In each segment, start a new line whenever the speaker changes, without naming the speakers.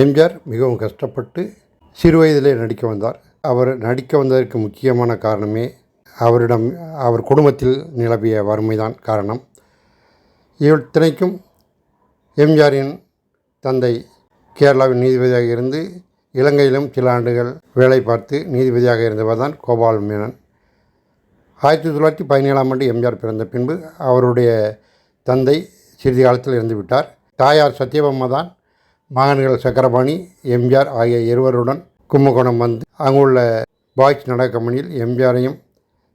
எம்ஜிஆர் மிகவும் கஷ்டப்பட்டு சிறு வயதிலே நடிக்க வந்தார். அவர் நடிக்க வந்ததற்கு முக்கியமான காரணமே அவரிடம் அவர் குடும்பத்தில் நிலவிய வறுமைதான் காரணம். இத்தனைக்கும் எம்ஜிஆரின் தந்தை கேரளாவின் நீதிபதியாக இருந்து இலங்கையிலும் சில ஆண்டுகள் வேலை பார்த்து நீதிபதியாக இருந்தவர் தான் கோபால் மேனன். ஆயிரத்தி தொள்ளாயிரத்தி பதினேழாம் ஆண்டு எம்ஜிஆர் பிறந்த பின்பு அவருடைய தந்தை சிறிது காலத்தில் இறந்துவிட்டார். தாயார் சத்யபாமா தான் மகன்கள் சக்கரபாணி எம்ஜிஆர் ஆகிய இருவருடன் கும்பகோணம் வந்து அங்குள்ள பாய்ஸ் நாடக கம்பெனியில் எம்ஜிஆரையும்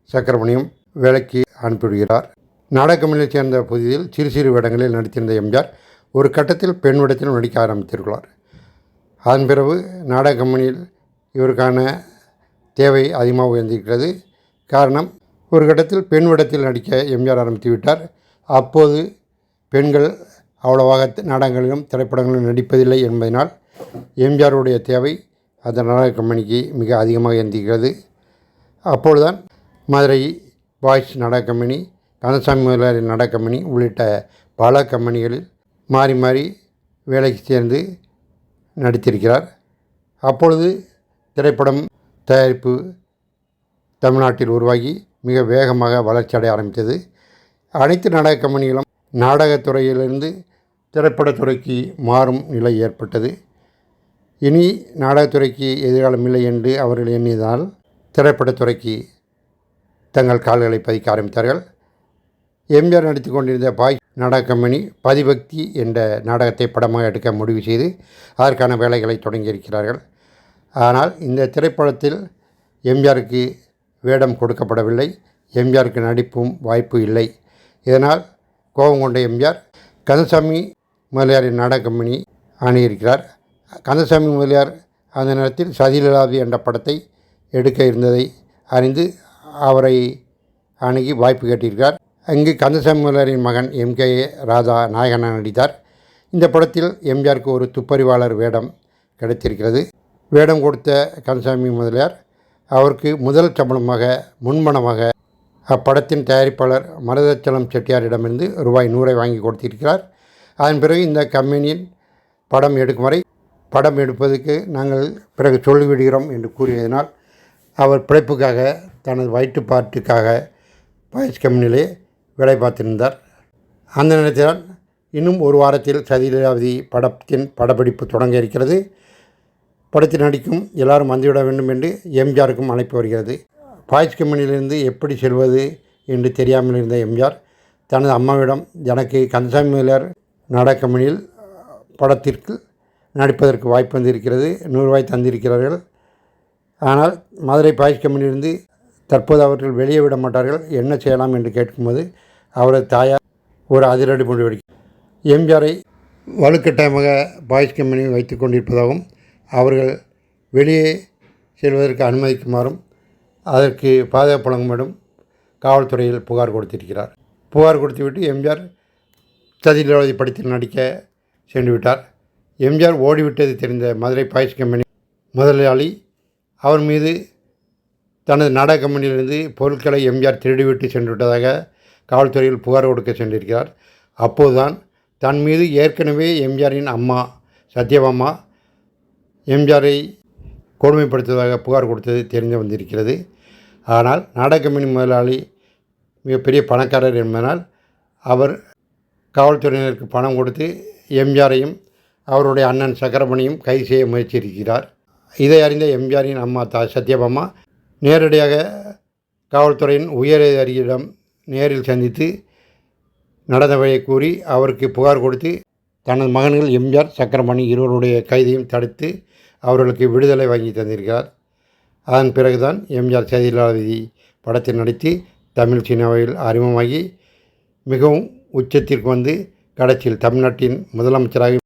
சக்கரபாணியும் வேலைக்கு அனுப்பிவிடுகிறார். நாடக சேர்ந்த புதிதில் சிறு சிறு வேடங்களில் நடித்திருந்த எம்ஜிஆர் ஒரு கட்டத்தில் பெண் வேடத்திலும் நடிக்க ஆரம்பித்திருக்கிறார். அதன் பிறகு நாடக கம்பெனியில் இவருக்கான தேவை அதிகமாக உயர்ந்திருக்கிறது. காரணம் ஒரு கட்டத்தில் பெண் வேடத்தில் நடிக்க எம்ஜிஆர் ஆரம்பித்து விட்டார் அப்போது பெண்கள் அவ்வளவாக நாடகங்களிலும் திரைப்படங்களிலும் நடிப்பதில்லை என்பதனால் எம்ஜிஆருடைய தேவை அந்த நாடக கம்பெனிக்கு மிக அதிகமாக இருந்திருக்கிறது. அப்பொழுதுதான் மதுரை பாய்ஸ் நாடக கம்பெனி கந்தசாமி முதலாளி நாடக கம்பெனி உள்ளிட்ட பல கம்பெனிகளில் மாறி மாறி வேலைக்கு சேர்ந்து நடித்திருக்கிறார். அப்பொழுது திரைப்படம் தயாரிப்பு தமிழ்நாட்டில் உருவாகி மிக வேகமாக வளர்ச்சி அடைய ஆரம்பித்தது. அனைத்து நாடக கம்பெனிகளும் நாடகத்துறையிலிருந்து திரைப்படத்துறைக்கு மாறும் நிலை ஏற்பட்டது. இனி நாடகத்துறைக்கு எதிர்காலம் இல்லை என்று அவர்கள் எண்ணியதால் திரைப்படத்துறைக்கு தங்கள் கால்களை பதிக்க ஆரம்பித்தார்கள். எம்ஜிஆர் நடித்து கொண்டிருந்த பாய் நாடக கம்பெனி பதிபக்தி என்ற நாடகத்தை படமாக எடுக்க முடிவு செய்து அதற்கான வேலைகளை தொடங்கியிருக்கிறார்கள். ஆனால் இந்த திரைப்படத்தில் எம்ஜிஆருக்கு வேடம் கொடுக்கப்படவில்லை. எம்ஜிஆருக்கு நடிப்பும் வாய்ப்பு இல்லை. இதனால் கோபம் கொண்ட எம்ஜிஆர் கந்தசாமி முதலியாரின் நாடகமணி அணியிருக்கிறார். கந்தசாமி முதலியார் அந்த நேரத்தில் சதிலலாதி என்ற படத்தை எடுக்க இருந்ததை அறிந்து அவரை அணுகி வாய்ப்பு கேட்டிருக்கிறார். அங்கு கந்தசாமி முதலியாரின் மகன் எம் கே ராதா நாயகனா நடித்தார். இந்த படத்தில் எம்ஜிஆருக்கு ஒரு துப்பறிவாளர் வேடம் கிடைத்திருக்கிறது. வேடம் கொடுத்த கந்தசாமி முதலியார் அவருக்கு முதல் சம்பளமாக முன்மணமாக அப்படத்தின் தயாரிப்பாளர் மருதச்சலம் செட்டியாரிடமிருந்து ரூபாய் நூறை வாங்கி கொடுத்திருக்கிறார். அதன் பிறகு இந்த கம்பெனியின் படம் எடுக்கும் வரை படம் எடுப்பதற்கு நாங்கள் பிறகு சொல்லிவிடுகிறோம் என்று கூறியதனால் அவர் பிழைப்புக்காக தனது வயிற்றுப்பாட்டுக்காக பாய்ஸ் கம்பெனியிலே வேலை பார்த்திருந்தார். அந்த நேரத்தில் இன்னும் ஒரு வாரத்தில் சதிலீலாவதி படத்தின் படப்பிடிப்பு தொடங்க இருக்கிறது. படத்தில் நடிக்கும் எல்லாரும் வந்துவிட வேண்டும் என்று எம்ஜிஆருக்கும் அழைப்பு வருகிறது. பாய்ஸ் கம்பெனியிலிருந்து எப்படி செல்வது என்று தெரியாமல் இருந்த எம்ஜிஆர் தனது அம்மாவிடம் எனக்கு கந்தசாமி முதலியார் நாடக கம்பெனியில் படத்திற்கு நடிப்பதற்கு வாய்ப்பு வந்திருக்கிறது நூறுரூவாய் தந்திருக்கிறார்கள். ஆனால் மதுரை பாய்ஸ் கம்பெனியிலிருந்து தற்போது அவர்கள் வெளியே விட மாட்டார்கள் என்ன செய்யலாம் என்று கேட்கும்போது அவரது தாயார் ஒரு அதிரடி முடிவெடுக்க எம்ஜிஆரை வலுக்கட்டாயமாக பாய்ஸ் கம்பெனி வைத்து கொண்டிருப்பதாகவும் அவர்கள் வெளியே செல்வதற்கு அனுமதிக்குமாறும் அதற்கு பாதுகாப்பு வழங்கும்படும் காவல்துறையில் புகார் கொடுத்திருக்கிறார். புகார் கொடுத்துவிட்டு எம்ஜிஆர் சதிலோதி படத்தில் நடிக்க சென்று விட்டார் எம்ஜிஆர் ஓடிவிட்டது தெரிந்த மதுரை பாய்ஸ் கம்பெனி முதலாளி அவர் மீது தனது நாடக கம்பெனியிலிருந்து பொருட்களை எம்ஜிஆர் திருடிவிட்டு சென்று விட்டதாக காவல்துறையில் புகார் கொடுக்க சென்றிருக்கிறார். அப்போதுதான் தன் மீது ஏற்கனவே எம்ஜிஆரின் அம்மா சத்யபாமா எம்ஜிஆரை கொடுமைப்படுத்துவதாக புகார் கொடுத்தது தெரிந்து வந்திருக்கிறது. ஆனால் நாடக கம்பெனி முதலாளி மிகப்பெரிய பணக்காரர் என்பதனால் அவர் காவல்துறையினருக்கு பணம் கொடுத்து எம்ஜிஆரையும் அவருடைய அண்ணன் சக்கரமணியும் கைது செய்ய முயற்சியிருக்கிறார் இதை அறிந்த எம்ஜிஆரின் அம்மா தா சத்யபாமா நேரடியாக காவல்துறையின் உயர் அதிகாரியிடம் நேரில் சந்தித்து நடந்தவையை கூறி அவருக்கு புகார் கொடுத்து தனது மகன்கள் எம்ஜிஆர் சக்கரமணி இருவருடைய கைதையும் தடுத்து அவர்களுக்கு விடுதலை வாங்கி தந்திருக்கிறார். அதன் பிறகுதான் எம்ஜிஆர் செய்தியாளதி படத்தில் நடித்து தமிழ் சினிமாவில் அறிமுகமாகி மிகவும் உச்சத்திற்கு வந்து கடைசியில் தமிழ்நாட்டின் முதலமைச்சராக